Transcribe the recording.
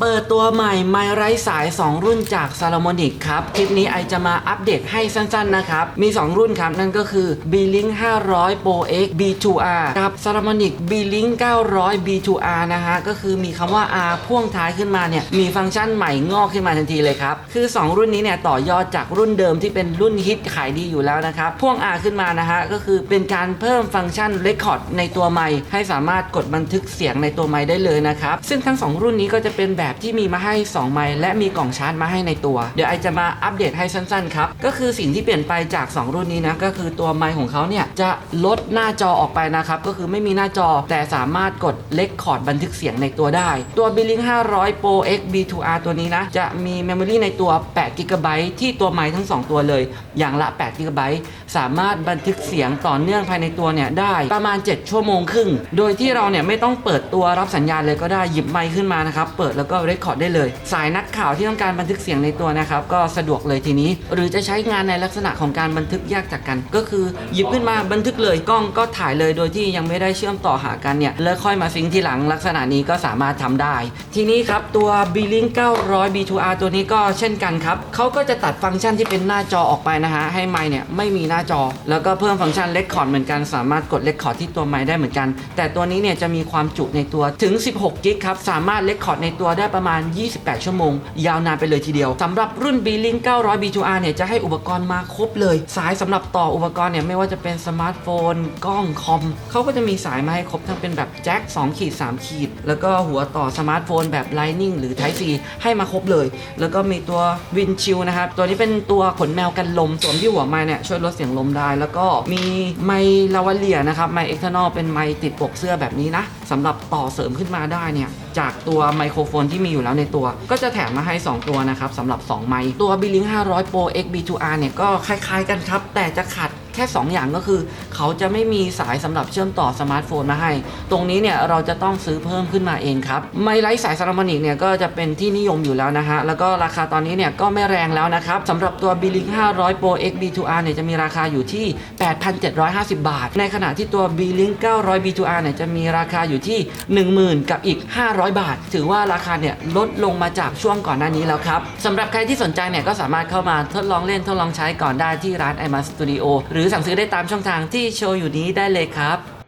เปิดตัวใหม่ไมค์ไร้สาย 2 รุ่นจาก s a l o m o n i c ครับ คลิปนี้ไอจะมาอัปเดตให้สั้นๆนะครับ มี 2 รุ่นครับ นั่นก็คือ B-Link 500 Pro X B2R กับ s a l o m o n i c B-Link 900 B2R นะฮะ ก็คือมีคำว่า R พ่วงท้ายขึ้นมาเนี่ย มีฟังก์ชันใหม่งอกขึ้นมาทันทีเลยครับ คือ 2 รุ่นนี้เนี่ย ต่อยอดจากรุ่นเดิมที่เป็นรุ่นฮิตขายดีอยู่แล้วนะครับ พ่วง R ขึ้นมานะฮะ ก็คือเป็นการเพิ่มฟังก์ชัน Record ในตัวไมค์ให้สามารถกดบันทึกเสียงในตัวไมค์ได้เลยนะครับซึ่งทั้ง 2 รุ่นนี้ก็จะเป็นแบบที่มีมาให้ 2 ไมค์และมีกล่องชาร์จมาให้ในตัว เดี๋ยวไอจะมาอัปเดตให้สั้นๆครับ ก็คือสิ่งที่เปลี่ยนไปจาก 2 รุ่นนี้นะ ก็คือตัวไมค์ของเขาเนี่ย จะลดหน้าจอออกไปนะครับ ก็คือไม่มีหน้าจอแต่สามารถกดเลคคอร์ดบันทึกเสียงในตัวได้ ตัว b i l l i n g 500 Pro X B2R ตัวนี้นะ จะมี Memory ในตัว8 g b ที่ตัวไมค์ทั้ง 2 ตัวเลย อย่างละ8 g b สามารถบันทึกเสียงต่อเนื่องภายในตัวเนี่ยได้ประมาณ 7 ชั่วโมงครึ่ง โดยที่เราเนี่ยไม่ต้องเปิดตัวรับสัญญาณเลยก็ได้หยิบไมค์ขึ้นมานะครับ เปิดแล้วก็เรคคอร์ดได้เลย สายนักข่าวที่ต้องการบันทึกเสียงในตัวนะครับ ก็สะดวกเลยทีนี้ หรือจะใช้งานในลักษณะของการบันทึกแยกจากกัน ก็คือหยิบขึ้นมาบันทึกเลยกล้องก็ถ่ายเลยโดยที่ยังไม่ได้เชื่อมต่อหากันเนี่ยแล้วค่อยมาซิงค์ทีหลังลักษณะนี้ก็สามารถทำได้ ทีนี้ครับตัว B-Link 900 B2R ตัวนี้ก็เช่นกันครับเขาก็จะตัดฟังก์ชันที่เป็นหน้าจอออกไปนะฮะให้ไมค์เนี่ยไม่มีหน้าจอ แล้วก็เพิ่มฟังก์ชันเลคคอร์ดเหมือนกันสามารถกดเลคคอร์ดที่ตัวไมค์ได้เหมือนกัน แต่ตัวนี้เนี่ยจะมีความจุในตัวถึง 16กิกครับสามารถเลคคอร์ดในตัวได้ประมาณ 28 ชั่วโมง ยาวนานไปเลยทีเดียวสำหรับรุ่น B-Link 900 B2R เนี่ยจะให้อุปกรณ์มาครบเลย สายสำหรับต่ออุปกรณ์เนี่ยไม่ว่าจะเป็นสมาร์ทโฟน กล้องคอมเขาก็จะมีสายมาให้ครบทั้งเป็นแบบแจ็ค2ขีด3ขีด แล้วก็หัวต่อสมาร์ทโฟนแบบ Lightning หรือ Type C ให้มาครบเลย แล้วก็มีตัววินชิลนะครับตัวนี้เป็นตัวขนแมวกันลมสวมที่หัวไม้เนี่ยช่วยลดเสียงลมได้ แล้วก็มีไมค์ลาวาเลียนะครับไมค์เอ็กเทอร์นอลเป็นไมค์ติดปกเสื้อแบบนี้นะ สำหรับต่อเสริมขึ้นมาได้เนี่ย จากตัวไมโครโฟนที่มีอยู่แล้วในตัว ก็จะแถมมาให้ 2 ตัวนะครับสำหรับ 2 ไมค์ตัว b i l l i n g 500 Pro X B2R เนี่ยก็คล้ายๆกันครับ แต่จะขาดแค่ 2 อย่างก็คือ เขาจะไม่มีสายสำหรับเชื่อมต่อสมาร์ทโฟนมาให้ ตรงนี้เนี่ยเราจะต้องซื้อเพิ่มขึ้นมาเองครับไมค์ไร้สายซารามอนิกเนี่ยก็จะเป็นที่นิยมอยู่แล้วนะฮะแล้วก็ราคาตอนนี้เนี่ยก็ไม่แรงแล้วนะครับสำหรับตัว b i l l i n g 500 Pro X B2R เนี่ยจะมีราคาอยู่ที่ 8,750 บาท ในขณะที่ตัว b i l l i n g 900 B2R เนี่ยจะมีราคาอยู่ที่ 10,000 กับอีก 500 บาท ถือว่าราคาเนี่ยลดลงมาจากช่วงก่อนหน้านี้แล้วครับสำหรับใครที่สนใจเนี่ยก็สามารถเข้ามาทดลองเล่นทดลองใช้ก่อนได้ที่ร้าน i m a Studio หรือสั่งซื้อได้ตามช่องทางที่โชว์อยู่นี้ได้เลยครับ